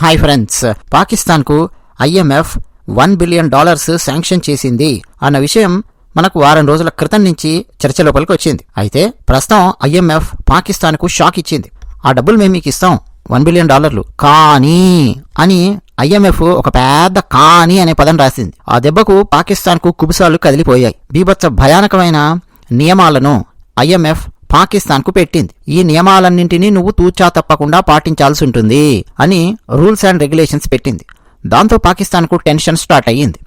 Hi friends పాకిస్తాన్కు IMF one billion dollars sanction చేసింది అన్న విషయం మనకు వారం రోజుల క్రితం నుంచి చర్చ లోపలికి వచ్చింది. అయితే ప్రస్తుతం ఐఎంఎఫ్ పాకిస్తాన్కు షాక్ ఇచ్చింది. ఆ డబ్బులు మేము మీకు ఇస్తాం వన్ బిలియన్ డాలర్లు. కానీ అని ఐఎంఎఫ్ ఒక పెద్ద కానీ అనే పదం రాసింది. ఆ దెబ్బకు పాకిస్తాన్కు కుబుసాలు కదిలిపోయాయి. బీభత్స భయానకమైన నియమాలను ఐఎంఎఫ్ పాకిస్తాన్కు పెట్టింది. ఈ నియమాలన్నింటినీ నువ్వు తూచా తప్పకుండా పాటించాల్సి ఉంటుంది అని రూల్స్ అండ్ రెగ్యులేషన్స్ పెట్టింది. దాంతో పాకిస్తాన్కు టెన్షన్ స్టార్ట్ అయ్యింది.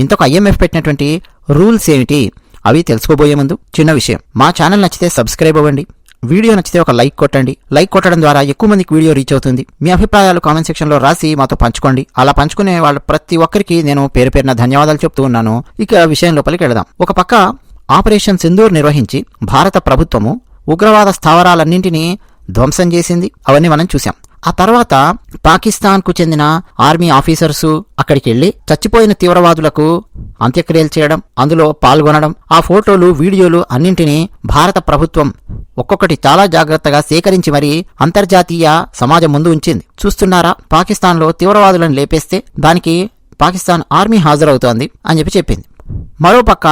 ఇంతకు ఐఎంఎఫ్ పెట్టినటువంటి రూల్స్ ఏమిటి? అవి తెలుసుకోబోయే ముందు చిన్న విషయం. మా ఛానల్ నచ్చితే సబ్స్క్రైబ్ అవ్వండి. వీడియో నచ్చితే ఒక లైక్ కొట్టండి. లైక్ కొట్టడం ద్వారా ఎక్కువ మందికి వీడియో రీచ్ అవుతుంది. మీ అభిప్రాయాలు కామెంట్ సెక్షన్లో రాసి మాతో పంచుకోండి. అలా పంచుకునే వాళ్ళ ప్రతి ఒక్కరికి నేను పేరు పేరున ధన్యవాదాలు చెప్తూ ఉన్నాను. ఇక విషయం లోపలికి వెళదాం. ఒక పక్క ఆపరేషన్ సింధూర్ నిర్వహించి భారత ప్రభుత్వము ఉగ్రవాద స్థావరాలన్నింటినీ ధ్వంసం చేసింది. అవన్నీ మనం చూసాం ఆ తర్వాత పాకిస్తాన్కు చెందిన ఆర్మీ ఆఫీసర్సు అక్కడికి వెళ్ళి చచ్చిపోయిన తీవ్రవాదులకు అంత్యక్రియలు చేయడం అందులో పాల్గొనడం ఆ ఫోటోలు వీడియోలు అన్నింటినీ భారత ప్రభుత్వం ఒక్కొక్కటి చాలా జాగ్రత్తగా సేకరించి మరీ అంతర్జాతీయ సమాజం ముందు ఉంచింది. చూస్తున్నారా? పాకిస్తాన్లో తీవ్రవాదులను లేపేస్తే దానికి పాకిస్తాన్ ఆర్మీ హాజరవుతోంది అని చెప్పి చెప్పింది. మరోపక్క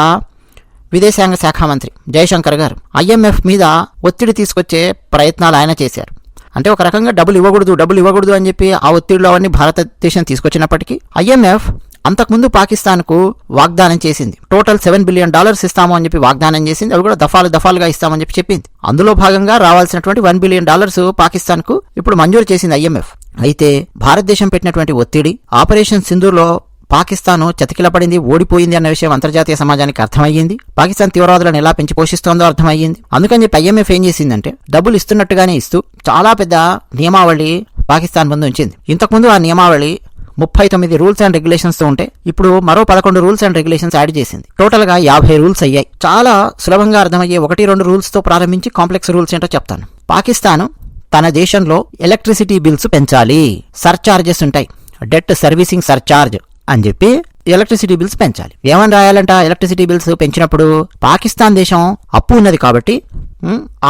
విదేశాంగ శాఖ మంత్రి జయశంకర్ గారు ఐఎంఎఫ్ మీద ఒత్తిడి తీసుకొచ్చే ప్రయత్నాలు ఆయన చేశారు. అంటే ఒక రకంగా డబ్బులు ఇవ్వకూడదు డబ్బులు ఇవ్వకూడదు అని చెప్పి ఆ ఒత్తిడిలో అవన్నీ భారతదేశం తీసుకొచ్చినప్పటికీ ఐఎంఎఫ్ అంతకుముందు పాకిస్తాన్కు వాగ్దానం చేసింది. టోటల్ సెవెన్ బిలియన్ డాలర్స్ ఇస్తాము అని చెప్పి వాగ్దానం చేసింది. అవి కూడా దఫాలు దఫాలుగా ఇస్తామని చెప్పి చెప్పింది. అందులో భాగంగా రావాల్సినటువంటి వన్ బిలియన్ డాలర్స్ పాకిస్తాన్కు ఇప్పుడు మంజూరు చేసింది ఐఎంఎఫ్. అయితే భారతదేశం పెట్టినటువంటి ఒత్తిడి ఆపరేషన్ సింధూర్లో పాకిస్తాన్ చతికిలపడింది ఓడిపోయింది అన్న విషయం అంతర్జాతీయ సమాజానికి అర్థమయ్యింది. పాకిస్తాన్ తీవ్రవాదులను ఎలా పెంచి పోషిస్తోందో అర్థమయ్యింది. అందుకని చెప్పి ఐఎంఎఫ్ ఏం చేసిందంటే డబ్బులు ఇస్తున్నట్టుగానే ఇస్తూ చాలా పెద్ద నియమావళి పాకిస్తాన్ ముందు ఉంచింది. ఇంతకుముందు ఆ నియమావళి ముప్పై తొమ్మిది రూల్స్ అండ్ రెగ్యులేషన్స్తో ఉంటే ఇప్పుడు మరో పదకొండు రూల్స్ అండ్ రెగ్యులేషన్స్ యాడ్ చేసింది. టోటల్గా యాభై రూల్స్ అయ్యాయి. చాలా సులభంగా అర్థమయ్యే ఒకటి రెండు రూల్స్తో ప్రారంభించి కాంప్లెక్స్ రూల్స్ ఏంటో చెప్తాను. పాకిస్తాన్ తన దేశంలో ఎలక్ట్రిసిటీ బిల్స్ పెంచాలి. సర్చార్జెస్ ఉంటాయి. Debt servicing surcharge. అని చెప్పి ఎలక్ట్రిసిటీ బిల్స్ పెంచాలి. ఏమని రాయాలంట? ఎలక్ట్రిసిటీ బిల్స్ పెంచినప్పుడు పాకిస్తాన్ దేశం అప్పు ఉన్నది కాబట్టి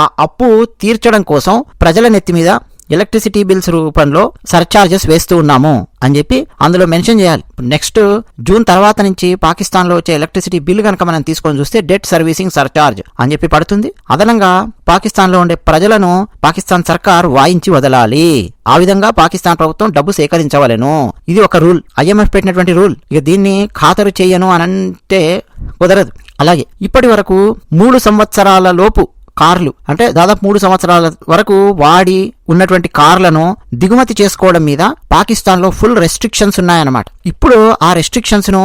ఆ అప్పు తీర్చడం కోసం ప్రజల నెత్తి మీద ఎలక్ట్రిసిటీ బిల్స్ రూపంలో సర్చార్జెస్ వేస్తూ ఉన్నాము అని చెప్పి అందులో మెన్షన్ చేయాలి. నెక్స్ట్ జూన్ తర్వాత నుంచి పాకిస్తాన్లో వచ్చే ఎలక్ట్రిసిటీ బిల్ కనుక మనం తీసుకొని చూస్తే డెట్ సర్వీసింగ్ సర్చార్జ్ అని చెప్పి పడుతుంది. అదనంగా పాకిస్తాన్లో ఉండే ప్రజలను పాకిస్తాన్ సర్కార్ వాయించి వదలాలి. ఆ విధంగా పాకిస్తాన్ ప్రభుత్వం డబ్బు సేకరించవలెను. ఇది ఒక రూల్. ఐఎంఎఫ్ పెట్టినటువంటి రూల్. ఇక దీన్ని ఖాతరు చేయను అని అంటే కుదరదు. అలాగే ఇప్పటి వరకు మూడు సంవత్సరాల లోపు కార్లు. అంటే దాదాపు మూడు సంవత్సరాల వరకు వాడి ఉన్నటువంటి కార్లను దిగుమతి చేసుకోవడం మీద పాకిస్తాన్లో ఫుల్ రెస్ట్రిక్షన్స్ ఉన్నాయన్నమాట. ఇప్పుడు ఆ రెస్ట్రిక్షన్స్ను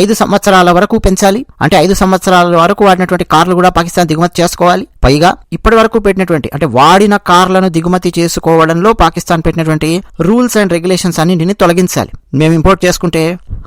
ఐదు సంవత్సరాల వరకు పెంచాలి. అంటే ఐదు సంవత్సరాల వరకు వాడినటువంటి కార్లు కూడా పాకిస్తాన్ దిగుమతి చేసుకోవాలి. పైగా ఇప్పటి వరకు పెట్టినటువంటి అంటే వాడిన కార్లను దిగుమతి చేసుకోవడంలో పాకిస్తాన్ పెట్టినటువంటి రూల్స్ అండ్ రెగ్యులేషన్స్ అన్నింటిని తొలగించాలి. మేము ఇంపోర్ట్ చేసుకుంటే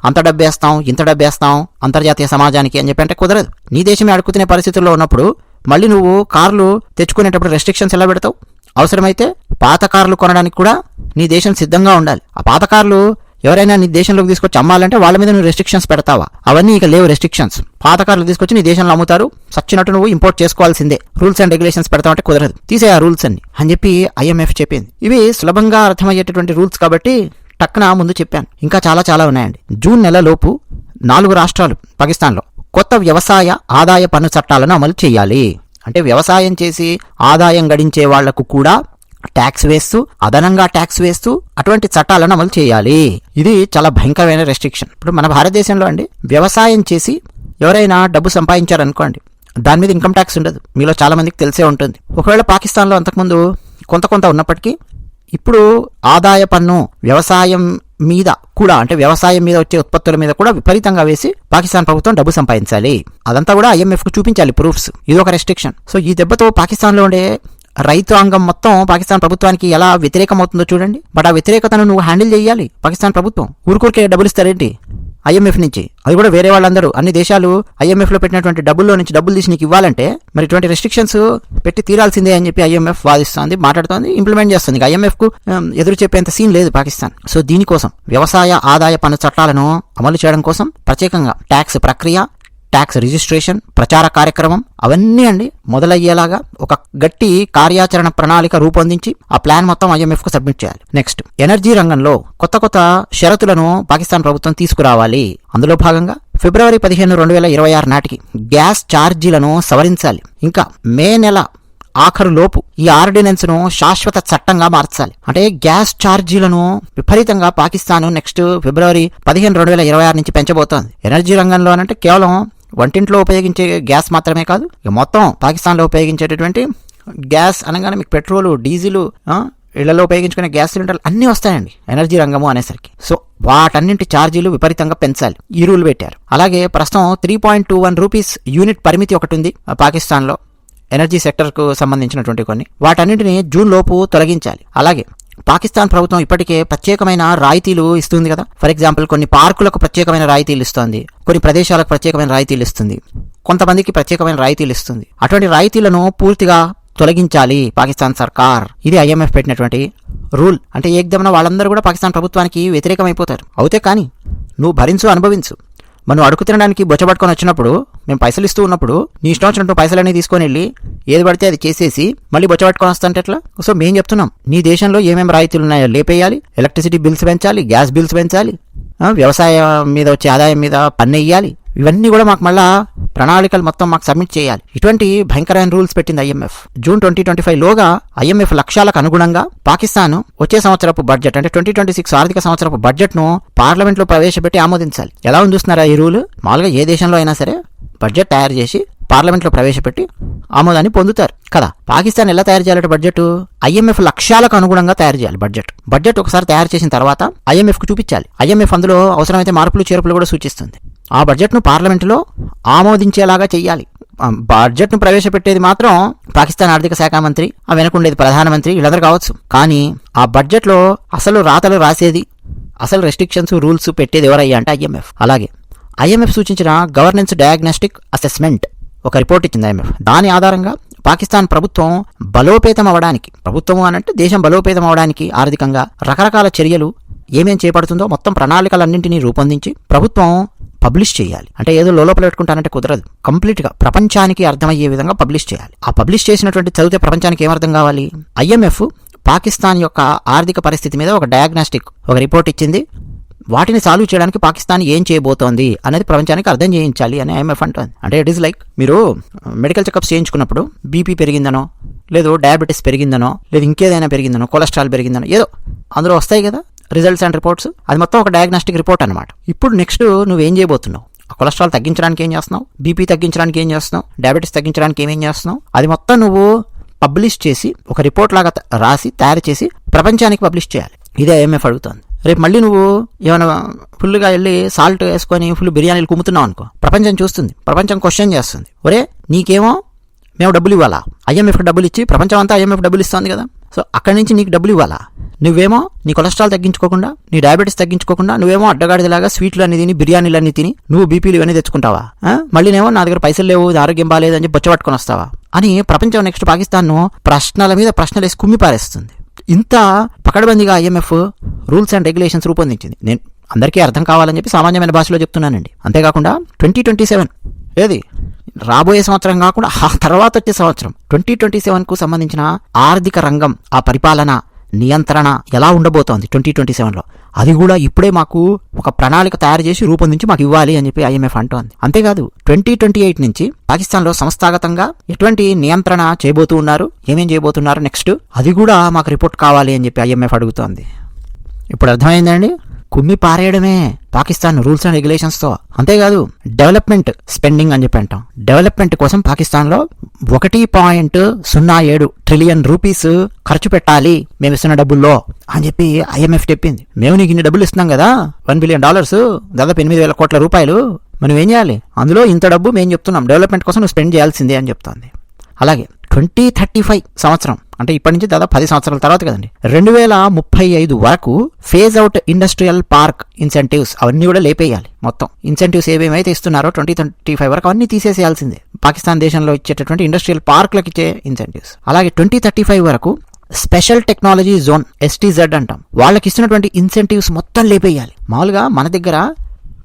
అంత డబ్బేస్తాం ఇంత డబ్బేస్తాం అంతర్జాతీయ సమాజానికి అని చెప్పి అంటే కుదరదు. నీ దేశమే అడుగుతున్న పరిస్థితుల్లో ఉన్నప్పుడు మళ్ళీ నువ్వు కార్లు తెచ్చుకునేటప్పుడు రెస్ట్రిక్షన్స్ ఎలా పెడతావు? అవసరమైతే పాత కార్లు కొనడానికి కూడా నీ దేశం సిద్ధంగా ఉండాలి. ఆ పాత కార్లు ఎవరైనా నీ దేశంలోకి తీసుకొచ్చి అమ్మాలంటే వాళ్ళ మీద నువ్వు రెస్ట్రిక్షన్స్ పెడతావా? అవన్నీ ఇక లేవు రెస్ట్రిక్షన్స్ పాత కార్లు తీసుకొచ్చి నీ దేశంలో అమ్ముతారు. సచ్చినట్టు నువ్వు ఇంపోర్ట్ చేసుకోవాల్సిందే. రూల్స్ అండ్ రెగ్యులేషన్స్ పెడతామంటే కుదరదు. తీసే ఆ రూల్స్ అన్ని. అని చెప్పి ఐఎంఎఫ్ చెప్పింది. ఇవి సులభంగా అర్థమయ్యేటటువంటి రూల్స్ కాబట్టి టక్కున ముందు చెప్పాను. ఇంకా చాలా చాలా ఉన్నాయండి. జూన్ నెల లోపు నాలుగు రాష్ట్రాలు పాకిస్తాన్లో. కొత్త వ్యవసాయ ఆదాయ పన్ను చట్టాలను అమలు చేయాలి. అంటే వ్యవసాయం చేసి ఆదాయం గడించే వాళ్ళకు కూడా ట్యాక్స్ వేస్తూ అదనంగా ట్యాక్స్ వేస్తూ అటువంటి చట్టాలను అమలు చేయాలి. ఇది చాలా భయంకరమైన రెస్ట్రిక్షన్ ఇప్పుడు మన భారతదేశంలో అండి వ్యవసాయం చేసి ఎవరైనా డబ్బు సంపాదించారనుకోండి దాని మీద ఇన్కమ్ ట్యాక్స్ ఉండదు. మీలో చాలా మందికి తెలిసే ఉంటుంది. ఒకవేళ పాకిస్తాన్లో అంతకుముందు కొంత కొంత ఉన్నప్పటికీ ఇప్పుడు ఆదాయ పన్ను వ్యవసాయం మీద కూడా అంటే వ్యవసాయం మీద వచ్చే ఉత్పత్తుల మీద కూడా విపరీతంగా వేసి పాకిస్తాన్ ప్రభుత్వం డబ్బు సంపాదించాలి. అదంతా కూడా ఐఎంఎఫ్కు చూపించాలి ప్రూఫ్స్. ఇది ఒక రెస్ట్రిక్షన్ సో ఈ దెబ్బతో పాకిస్తాన్లో ఉండే రైతాంగం మొత్తం పాకిస్తాన్ ప్రభుత్వానికి ఎలా వ్యతిరేకమవుతుందో చూడండి. బట్ ఆ వ్యతిరేకతను నువ్వు హ్యాండిల్ చేయాలి పాకిస్తాన్ ప్రభుత్వం. ఊరుకూరికే డబ్బులు ఇస్తారేంటి? ఐఎంఎఫ్ నుంచి. అది కూడా వేరే వాళ్ళందరూ. అన్ని దేశాలు ఐఎంఎఫ్లో పెట్టినటువంటి డబ్బుల్లో నుంచి డబ్బులు తీసి నీకు ఇవ్వాలంటే మరి ఇటువంటి రెస్ట్రిక్షన్స్ పెట్టి తీరాల్సిందే అని చెప్పి ఐఎంఎఫ్ వాదిస్తోంది మాట్లాడుతోంది ఇంప్లిమెంట్ చేస్తుంది. ఐఎంఎఫ్కు ఎదురు చెప్పేంత సీన్ లేదు పాకిస్తాన్. సో దీనికోసం వ్యవసాయ ఆదాయ పన్ను చట్టాలను అమలు చేయడం కోసం ప్రత్యేకంగా ట్యాక్స్ ప్రక్రియ ట్యాక్స్ రిజిస్ట్రేషన్ ప్రచార కార్యక్రమం అవన్నీ అండి మొదలయ్యేలాగా ఒక గట్టి కార్యాచరణ ప్రణాళిక రూపొందించి ఆ ప్లాన్ మొత్తం ఐఎంఎఫ్కు సబ్మిట్ చేయాలి. నెక్స్ట్ ఎనర్జీ రంగంలో కొత్త కొత్త షరతులను పాకిస్తాన్ ప్రభుత్వం తీసుకురావాలి. అందులో భాగంగా ఫిబ్రవరి పదిహేను రెండు వేల ఇరవై ఆరు నాటికి గ్యాస్ ఛార్జీలను సవరించాలి. ఇంకా మే నెల ఆఖరు లోపు ఈ ఆర్డినెన్స్ను శాశ్వత చట్టంగా మార్చాలి. అంటే గ్యాస్ ఛార్జీలను విపరీతంగా పాకిస్తాన్ నెక్స్ట్ ఫిబ్రవరి పదిహేను రెండు వేల ఇరవై ఆరు నుంచి పెంచబోతోంది. ఎనర్జీ రంగంలో అంటే కేవలం వంటింట్లో ఉపయోగించే గ్యాస్ మాత్రమే కాదు ఇక మొత్తం పాకిస్తాన్లో ఉపయోగించేటటువంటి గ్యాస్ అనగానే మీకు పెట్రోలు డీజిల్ ఇళ్ళలో ఉపయోగించుకునే గ్యాస్ సిలిండర్లు అన్నీ వస్తాయండి ఎనర్జీ రంగము అనేసరికి. సో వాటన్నింటి ఛార్జీలు విపరీతంగా పెంచాలి ఈ రూల్ పెట్టారు. అలాగే ప్రస్తుతం three point two one rupees unit పరిమితి ఒకటి ఉంది పాకిస్తాన్లో ఎనర్జీ సెక్టర్కు సంబంధించినటువంటి కొన్ని. వాటన్నింటిని జూన్ లోపు తొలగించాలి. అలాగే పాకిస్తాన్ ప్రభుత్వం ఇప్పటికే ప్రత్యేకమైన రాయితీలు ఇస్తుంది కదా. ఫర్ ఎగ్జాంపుల్ కొన్ని పార్కులకు ప్రత్యేకమైన రాయితీలు ఇస్తుంది. కొన్ని ప్రదేశాలకు ప్రత్యేకమైన రాయితీలు ఇస్తుంది. కొంతమందికి ప్రత్యేకమైన రాయితీలు ఇస్తుంది. అటువంటి రాయితీలను పూర్తిగా తొలగించాలి పాకిస్తాన్ సర్కార్. ఇది ఐఎంఎఫ్ పెట్టినటువంటి రూల్. అంటే ఏకదమన వాళ్ళందరూ కూడా పాకిస్తాన్ ప్రభుత్వానికి వ్యతిరేకమైపోతారు. అవుతే కానీ నువ్వు భరించు అనుభవించు. మనం అడుగు తినడానికి బొచ్చబట్టుకొని వచ్చినప్పుడు మేము పైసలు ఇస్తూ ఉన్నప్పుడు నీ ఇష్టం వచ్చినట్టు పైసలన్నీ తీసుకొని వెళ్ళి ఏది పడితే అది చేసేసి మళ్ళీ బొచ్చబట్టుకొని వస్తాంటే ఎట్లా? సో మేము చెప్తున్నాం నీ దేశంలో ఏమేమి రాయితీలు ఉన్నాయో లేపేయాలి ఎలక్ట్రిసిటీ బిల్స్ పెంచాలి గ్యాస్ బిల్స్ పెంచాలి వ్యవసాయం మీద వచ్చే ఆదాయం మీద పన్ను వేయాలి ఇవన్నీ కూడా మాకు మళ్ళా ప్రణాళికలు మొత్తం మాకు సబ్మిట్ చేయాలి. ఇటువంటి భయంకరమైన రూల్స్ పెట్టింది IMF. June twenty twenty five లోగా ఐఎంఎఫ్ లక్ష్యాలకు అనుగుణంగా పాకిస్తాన్ వచ్చే సంవత్సరపు బడ్జెట్ అంటే ట్వంటీ ట్వంటీ సిక్స్ ఆర్థిక సంవత్సరపు బడ్జెట్ను పార్లమెంట్లో ప్రవేశపెట్టి ఆమోదించాలి. ఎలా ఉంది చూస్తున్నారా ఈ రూల్ మామూలుగా ఏ దేశంలో అయినా సరే బడ్జెట్ తయారు చేసి పార్లమెంట్లో ప్రవేశపెట్టి ఆమోదాన్ని పొందుతారు. కదా? పాకిస్తాన్ ఎలా తయారు చేయాలంటే బడ్జెట్ ఐఎంఎఫ్ లక్ష్యాలకు అనుగుణంగా తయారు చేయాలి బడ్జెట్ బడ్జెట్ ఒకసారి తయారు చేసిన తర్వాత ఐఎంఎఫ్కు చూపించాలి. ఐఎంఎఫ్ అందులో అవసరమైతే మార్పులు చేర్పులు కూడా సూచిస్తుంది. ఆ బడ్జెట్ను పార్లమెంటులో ఆమోదించేలాగా చేయాలి బడ్జెట్ను ప్రవేశపెట్టేది మాత్రం పాకిస్తాన్ ఆర్థిక శాఖ మంత్రి ఆ వెనకుండేది ప్రధానమంత్రి వీళ్ళందరూ కావచ్చు. కానీ ఆ బడ్జెట్లో అసలు రాతలు రాసేది అసలు రెస్ట్రిక్షన్స్ రూల్స్ పెట్టేది ఎవరయ్యా అంటే ఐఎంఎఫ్. అలాగే ఐఎంఎఫ్ సూచించిన గవర్నెన్స్ డయాగ్నోస్టిక్ అసెస్మెంట్ ఒక రిపోర్ట్ ఇచ్చింది ఐఎంఎఫ్. దాని ఆధారంగా పాకిస్తాన్ ప్రభుత్వం బలోపేతం అవడానికి ప్రభుత్వం అనంటే దేశం బలోపేతం అవడానికి ఆర్థికంగా రకరకాల చర్యలు ఏమేం చేపడుతుందో మొత్తం ప్రణాళికలన్నింటినీ రూపొందించి ప్రభుత్వం పబ్లిష్ చేయాలి. అంటే ఏదో లోపల పెట్టుకుంటానంటే కుదరదు. కంప్లీట్గా ప్రపంచానికి అర్థమయ్యే విధంగా పబ్లిష్ చేయాలి. ఆ పబ్లిష్ చేసినటువంటి చదివితే ప్రపంచానికి ఏమర్థం కావాలి? ఐఎంఎఫ్ పాకిస్తాన్ యొక్క ఆర్థిక పరిస్థితి మీద ఒక డయాగ్నాస్టిక్ ఒక రిపోర్ట్ ఇచ్చింది. వాటిని సాల్వ్ చేయడానికి పాకిస్తాన్ ఏం చేయబోతోంది అనేది ప్రపంచానికి అర్థం చేయించాలి అని ఐఎంఎఫ్ అంటుంది. అంటే ఇట్ ఈస్ లైక్ మీరు మెడికల్ చెకప్స్ చేయించుకున్నప్పుడు బీపీ పెరిగిందనో లేదు డయాబెటీస్ పెరిగిందనో లేదు ఇంకేదైనా పెరిగిందనో కొలెస్ట్రాల్ పెరిగిందనో ఏదో అందులో వస్తాయి కదా? రిజల్ట్స్ అండ్ రిపోర్ట్స్ అది మొత్తం ఒక డయాగ్నాస్టిక్ రిపోర్ట్ అనమాట ఇప్పుడు నెక్స్ట్ నువ్వేం చేయబోతున్నావు? ఆ కొలెస్ట్రాల్ తగ్గించడానికి ఏం చేస్తున్నావు? బీపీ తగ్గించడానికి ఏం చేస్తున్నావు? డయాబెటీస్ తగ్గించడానికి ఏమేం చేస్తున్నావు? అది మొత్తం నువ్వు పబ్లిష్ చేసి ఒక రిపోర్ట్ లాగా రాసి తయారు చేసి ప్రపంచానికి పబ్లిష్ చేయాలి. ఇదే ఐఎంఎఫ్ అడుగుతోంది. రేపు మళ్ళీ నువ్వు ఏమైనా ఫుల్గా వెళ్ళి సాల్ట్ వేసుకొని ఫుల్ బిర్యానీలు కుమ్ముతున్నావు అనుకో ప్రపంచం చూస్తుంది. ప్రపంచం క్వశ్చన్ చేస్తుంది. ఒరే నీకేమో మేము డబ్బులు ఇవ్వాలా? ఐఎంఎఫ్ డబ్బులు ఇచ్చి ప్రపంచం అంతా ఐఎంఎఫ్ డబ్బులు ఇస్తుంది కదా. సో అక్కడి నుంచి నీకు డబ్బులు ఇవ్వాలా? నువ్వేమో నీ కొలెస్ట్రాల్ తగ్గించుకోకుండా నీ డయాబెటీస్ తగ్గించుకోకుండా నువ్వేమో అడ్డగాడిదలాగా స్వీట్లు అన్ని తిని బిర్యానీలు అన్ని తిని నువ్వు బీపీలు ఇవన్నీ తెచ్చుకుంటావా? మళ్ళీనేమో నా దగ్గర పైసలు లేవు ఆరోగ్యం బాగాలేదు అని చెప్పి బొచ్చబట్టుకొని వస్తావా అని ప్రపంచం నెక్స్ట్ పాకిస్తాన్ను ప్రశ్నల మీద ప్రశ్నలు వేసి కుమ్మి పారేస్తుంది. ఇంత పకడ్బందీగా ఐఎంఎఫ్ రూల్స్ అండ్ రెగ్యులేషన్స్ రూపొందించింది. నేను అందరికీ అర్థం కావాలని చెప్పి సామాన్యమైన భాషలో చెప్తున్నానండి. అంతేకాకుండా ట్వంటీ ట్వంటీ సెవెన్ ఏది? రాబోయే సంవత్సరం కాకుండా ఆ తర్వాత వచ్చే సంవత్సరం. ట్వంటీ ట్వంటీ సెవెన్కు సంబంధించిన ఆర్థిక రంగం ఆ పరిపాలన నియంత్రణ ఎలా ఉండబోతోంది ట్వంటీ ట్వంటీ సెవెన్లో? అది కూడా ఇప్పుడే మాకు ఒక ప్రణాళిక తయారు చేసి రూపొందించి మాకు ఇవ్వాలి అని చెప్పి ఐఎంఎఫ్ అంటోంది. అంతేకాదు ట్వంటీ ట్వంటీ ఎయిట్ నుంచి పాకిస్తాన్లో సంస్థాగతంగా ఎటువంటి నియంత్రణ చేయబోతూ ఉన్నారు? ఏమేం చేయబోతున్నారు నెక్స్ట్? అది కూడా మాకు రిపోర్ట్ కావాలి అని చెప్పి ఐఎంఎఫ్ అడుగుతోంది. ఇప్పుడు అర్థమైందండి? కుమ్మి పారేయడమే పాకిస్తాన్ రూల్స్ అండ్ రెగ్యులేషన్స్తో అంతేకాదు డెవలప్మెంట్ స్పెండింగ్ అని చెప్పి అంటాం. డెవలప్మెంట్ కోసం పాకిస్తాన్లో ఒకటి పాయింట్ సున్నా ఏడు ట్రిలియన్ రూపీస్ ఖర్చు పెట్టాలి మేము ఇస్తున్న డబ్బుల్లో అని చెప్పి ఐఎంఎఫ్ చెప్పింది. మేము నీకు ఇన్ని డబ్బులు ఇస్తున్నాం కదా వన్ బిలియన్ డాలర్స్ దాదాపు ఎనిమిది వేల కోట్ల రూపాయలు. మనం ఏం చేయాలి? అందులో ఇంత డబ్బు మేము చెప్తున్నాం డెవలప్మెంట్ కోసం నువ్వు స్పెండ్ చేయాల్సిందే అని చెప్తోంది. అలాగే ట్వంటీ థర్టీ ఫైవ్ సంవత్సరం అంటే ఇప్పటి నుంచి దాదాపు పది సంవత్సరాల తర్వాత కదండి. రెండు వేల ముప్పై ఐదు వరకు phase out industrial park incentives అవన్నీ కూడా లేపేయాలి మొత్తం. ఇన్సెంటివ్స్ ఏమేమైతే ఇస్తున్నారో ట్వంటీ ట్వంటీ ఫైవ్ వరకు అవన్నీ తీసేసేయాల్సిందే. పాకిస్తాన్ దేశంలో ఇచ్చేటటువంటి ఇండస్ట్రియల్ పార్క్లకు ఇచ్చే ఇన్సెంటివ్స్ అలాగే ట్వంటీ థర్టీ ఫైవ్ వరకు స్పెషల్ టెక్నాలజీ జోన్ ఎస్టీజెడ్ అంటాం. వాళ్ళకి ఇస్తున్నటువంటి ఇన్సెంటివ్స్ మొత్తం లేపేయాలి. మామూలుగా మన దగ్గర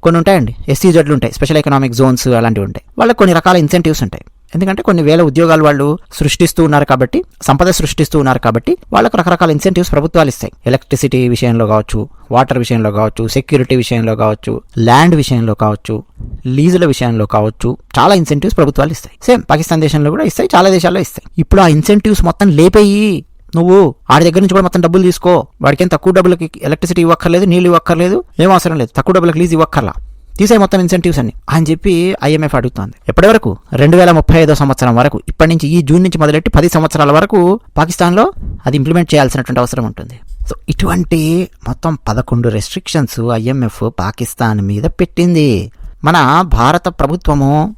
కొన్ని ఉంటాయండి ఎస్టీజెడ్లు ఉంటాయి స్పెషల్ ఎకనామిక్ జోన్స్ అలాంటివి ఉంటాయి. వాళ్ళకి కొన్ని రకాల ఇన్సెంటివ్స్ ఉంటాయి. ఎందుకంటే కొన్ని వేల ఉద్యోగాలు వాళ్ళు సృష్టిస్తూ ఉన్నారు కాబట్టి సంపద సృష్టిస్తూ ఉన్నారు కాబట్టి వాళ్ళకు రకరకాల ఇన్సెంటివ్స్ ప్రభుత్వాలు ఇస్తాయి. ఎలక్ట్రిసిటీ విషయంలో కావచ్చు వాటర్ విషయంలో కావచ్చు సెక్యూరిటీ విషయంలో కావచ్చు ల్యాండ్ విషయంలో కావచ్చు లీజుల విషయంలో కావచ్చు చాలా ఇన్సెంటివ్స్ ప్రభుత్వాలు ఇస్తాయి. సేమ్ పాకిస్తాన్ దేశంలో కూడా ఇస్తాయి చాలా దేశాల్లో ఇస్తాయి. ఇప్పుడు ఆ ఇన్సెంటివ్స్ మొత్తం లేపేయి. నువ్వు ఆడి దగ్గర నుంచి కూడా మొత్తం డబ్బులు తీసుకో. వాడికి ఏం తక్కువ డబ్బులకి ఎలక్ట్రిసిటీ ఇవ్వక్కర్లేదు నీళ్ళు ఇవ్వక్కర్లేదు ఏం అవసరం లేదు. తక్కువ డబ్బులకు లీజ్ ఇవ్వక్కర్లా. తీసే మొత్తం ఇన్సెంటివ్స్ అన్ని. అని చెప్పి ఐఎంఎఫ్ అడుగుతోంది ఎప్పటి వరకు రెండు వేల ముప్పై ఐదో సంవత్సరం వరకు. ఇప్పటి నుంచి ఈ జూన్ నుంచి మొదలెట్టి పది సంవత్సరాల వరకు పాకిస్తాన్లో అది ఇంప్లిమెంట్ చేయాల్సినటువంటి అవసరం ఉంటుంది. సో ఇటువంటి మొత్తం పదకొండు రెస్ట్రిక్షన్స్ ఐఎంఎఫ్ పాకిస్తాన్ మీద పెట్టింది. మన భారత ప్రభుత్వము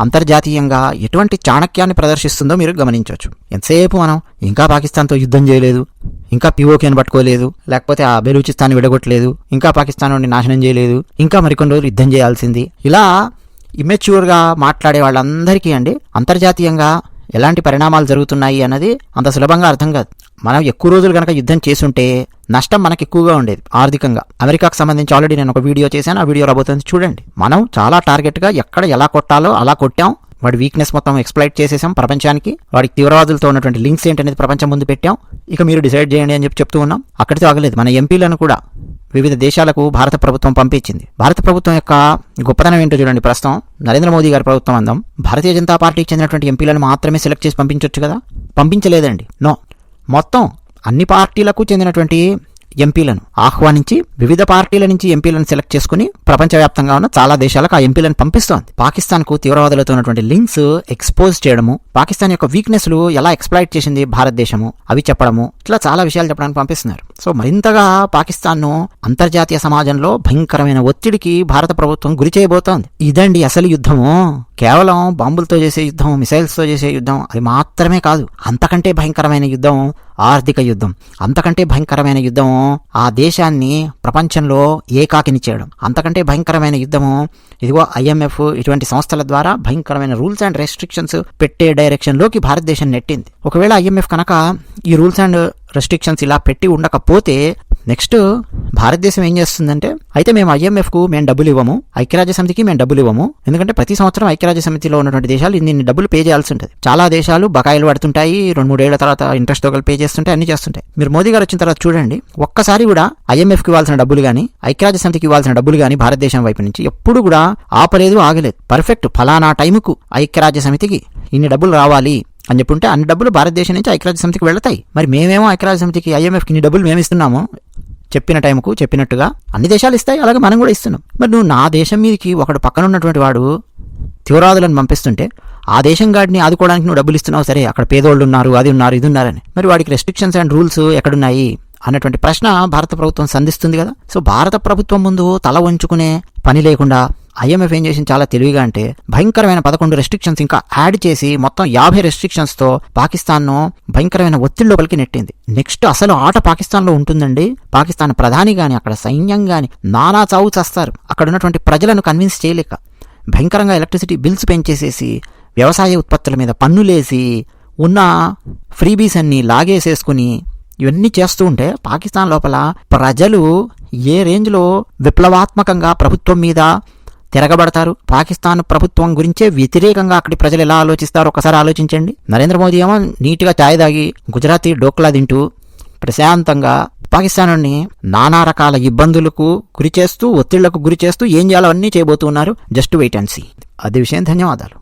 అంతర్జాతీయంగా ఎటువంటి చాణక్యాన్ని ప్రదర్శిస్తుందో మీరు గమనించవచ్చు. ఎంతసేపు మనం ఇంకా పాకిస్తాన్తో యుద్ధం చేయలేదు? ఇంకా పీఓకేని పట్టుకోలేదు లేకపోతే ఆ బెలూచిస్తాన్ విడగొట్టలేదు ఇంకా పాకిస్తాన్ నుండి నాశనం చేయలేదు ఇంకా మరికొన్ని రోజులు యుద్ధం చేయాల్సింది. ఇలా ఇమెచ్యూర్గా మాట్లాడే వాళ్ళందరికీ అండి అంతర్జాతీయంగా ఎలాంటి పరిణామాలు జరుగుతున్నాయి అన్నది అంత సులభంగా అర్థం కాదు. మనం ఎక్కువ రోజులు కనుక యుద్ధం చేసుంటే నష్టం మనకు ఎక్కువగా ఉండేది ఆర్థికంగా. అమెరికాకు సంబంధించి ఆల్రెడీ నేను ఒక వీడియో చేశాను ఆ వీడియో రాబోతుంది చూడండి. మనం చాలా టార్గెట్గా ఎక్కడ ఎలా కొట్టాలో అలా కొట్టాం వాడి వీక్నెస్ మొత్తం ఎక్స్ప్లైట్ చేసేసాం ప్రపంచానికి. వాడికి తీవ్రవాదులతో ఉన్నటువంటి లింక్స్ ఏంటనేది ప్రపంచం ముందు పెట్టాం. ఇక మీరు డిసైడ్ చేయండి అని చెప్పి చెప్తూ ఉన్నాం. అక్కడితో ఆగలేదు. మన ఎంపీలను కూడా వివిధ దేశాలకు భారత ప్రభుత్వం పంపించింది. భారత ప్రభుత్వం యొక్క గొప్పతనం ఏంటో చూడండి ప్రస్తుతం. నరేంద్ర మోదీ గారి ప్రభుత్వం అందం. భారతీయ జనతా పార్టీకి చెందినటువంటి ఎంపీలను మాత్రమే సెలెక్ట్ చేసి పంపించవచ్చు కదా? పంపించలేదండి. నో మొత్తం అన్ని పార్టీలకు చెందినటువంటి ఎంపీలను ఆహ్వానించి వివిధ పార్టీల నుంచి ఎంపీలను సెలెక్ట్ చేసుకుని ప్రపంచవ్యాప్తంగా ఉన్న చాలా దేశాలకు ఆ ఎంపీలను పంపిస్తోంది. పాకిస్తాన్కు తీవ్రవాదులతో ఉన్నటువంటి లింక్స్ ఎక్స్పోజ్ చేయడము పాకిస్తాన్ యొక్క వీక్నెస్లు ఎలా ఎక్స్ప్లాయిట్ చేసింది భారతదేశము అవి చెప్పడము ఇట్లా చాలా విషయాలు చెప్పడానికి పంపిస్తున్నారు. సో మరింతగా పాకిస్తాన్ను అంతర్జాతీయ సమాజంలో భయంకరమైన ఒత్తిడికి భారత ప్రభుత్వం గురి చేయబోతోంది. ఇదండి అసలు యుద్ధము. కేవలం బాంబులతో చేసే యుద్ధం మిసైల్స్తో చేసే యుద్ధం అది మాత్రమే కాదు. అంతకంటే భయంకరమైన యుద్ధం ఆర్థిక యుద్ధం. అంతకంటే భయంకరమైన యుద్ధం ఆ దేశాన్ని ప్రపంచంలో ఏకాకిని చేయడం. అంతకంటే భయంకరమైన యుద్ధము ఇదిగో ఐఎంఎఫ్ ఇటువంటి సంస్థల ద్వారా భయంకరమైన రూల్స్ అండ్ రెస్ట్రిక్షన్స్ పెట్టే డైరెక్షన్లోకి భారతదేశం నెట్టింది. ఒకవేళ ఐఎంఎఫ్ కనుక ఈ రూల్స్ అండ్ రెస్ట్రిక్షన్స్ ఇలా పెట్టి ఉండకపోతే నెక్స్ట్ భారతదేశం ఏం చేస్తుందంటే అయితే మేము ఐఎంఎఫ్కు మేము డబ్బులు ఇవ్వము ఐక్యరాజ్య సమితికి మేము డబ్బులు ఇవ్వము. ఎందుకంటే ప్రతి సంవత్సరం ఐక్యరాజ్య సమితిలో ఉన్నటువంటి దేశాలు ఇన్ని డబ్బులు పే చేయాల్సి ఉంటుంది. చాలా దేశాలు బకాయిలు పడుతుంటాయి రెండు మూడేళ్ళ తర్వాత ఇంట్రెస్ట్తో పే చేస్తుంటాయి అన్ని చేస్తుంటాయి. మీరు మోదీ గారు వచ్చిన తర్వాత చూడండి ఒక్కసారి కూడా ఐఎంఎఫ్కి ఇవ్వాల్సిన డబ్బులు కానీ ఐక్యరాజ్య సమితికి ఇవ్వాల్సిన డబ్బులు కానీ భారతదేశం వైపు నుంచి ఎప్పుడు కూడా ఆపలేదు ఆగలేదు. పర్ఫెక్ట్. ఫలానా టైంకు ఐక్యరాజ్య సమితికి ఇన్ని డబ్బులు రావాలి అని చెప్పుంటే అన్ని డబ్బులు భారతదేశం నుంచి ఐక్యరాజ్య సమితికి వెళతాయి. మరి మేమేమో ఐక్యరాజ్య సమితికి ఐఎంఎఫ్కి ఇన్ని డబ్బులు మేము ఇస్తున్నాము చెప్పిన టైంకు చెప్పినట్టుగా అన్ని దేశాలు ఇస్తాయి అలాగే మనం కూడా ఇస్తున్నాం. మరి నువ్వు నా దేశం మీదకి ఒకడు పక్కన ఉన్నటువంటి వాడు తీవ్రవాదులను పంపిస్తుంటే ఆ దేశం గాడిని ఆదుకోవడానికి నువ్వు డబ్బులు ఇస్తున్నావు సరే అక్కడ పేదోళ్ళు ఉన్నారు అది ఉన్నారు ఇది ఉన్నారని. మరి వాడికి రెస్ట్రిక్షన్స్ అండ్ రూల్స్ ఎక్కడున్నాయి? అన్నటువంటి ప్రశ్న భారత ప్రభుత్వం సంధిస్తుంది కదా. సో భారత ప్రభుత్వం ముందు తల వంచుకునే పని లేకుండా ఐఎంఎఫ్ ఏం చేసింది? చాలా తెలివిగా అంటే భయంకరమైన పదకొండు రెస్ట్రిక్షన్స్ ఇంకా యాడ్ చేసి మొత్తం యాభై రెస్ట్రిక్షన్స్తో పాకిస్తాన్ను భయంకరమైన ఒత్తిడి లోపలికి నెట్టింది. నెక్స్ట్ అసలు ఆట పాకిస్తాన్లో ఉంటుందండి? పాకిస్తాన్ ప్రధాని గాని అక్కడ సైన్యం గాని నానా చావు చేస్తారు. అక్కడ ఉన్నటువంటి ప్రజలను కన్విన్స్ చేయలేక భయంకరంగా ఎలక్ట్రిసిటీ బిల్స్ పెంచేసేసి వ్యవసాయ ఉత్పత్తుల మీద పన్నులేసి ఉన్న ఫ్రీబీస్ అన్ని లాగేసేసుకుని ఇవన్నీ చేస్తూ ఉంటే పాకిస్తాన్ లోపల ప్రజలు ఏ రేంజ్లో విప్లవాత్మకంగా ప్రభుత్వం మీద తిరగబడతారు? పాకిస్తాన్ ప్రభుత్వం గురించే వ్యతిరేకంగా అక్కడి ప్రజలు ఎలా ఆలోచిస్తారు ఒకసారి ఆలోచించండి. నరేంద్ర మోదీ ఏమో నీట్గా ఛాయ్ తాగి గుజరాతీ డోక్లా తింటూ ప్రశాంతంగా పాకిస్తాన్ని నానా రకాల ఇబ్బందులకు గురి చేస్తూ ఒత్తిళ్ళకు గురి చేస్తూ ఏం చేయాలో అన్నీ చేయబోతున్నారు జస్ట్ వెయిట్ అండ్ సీ. అది విషయం. ధన్యవాదాలు.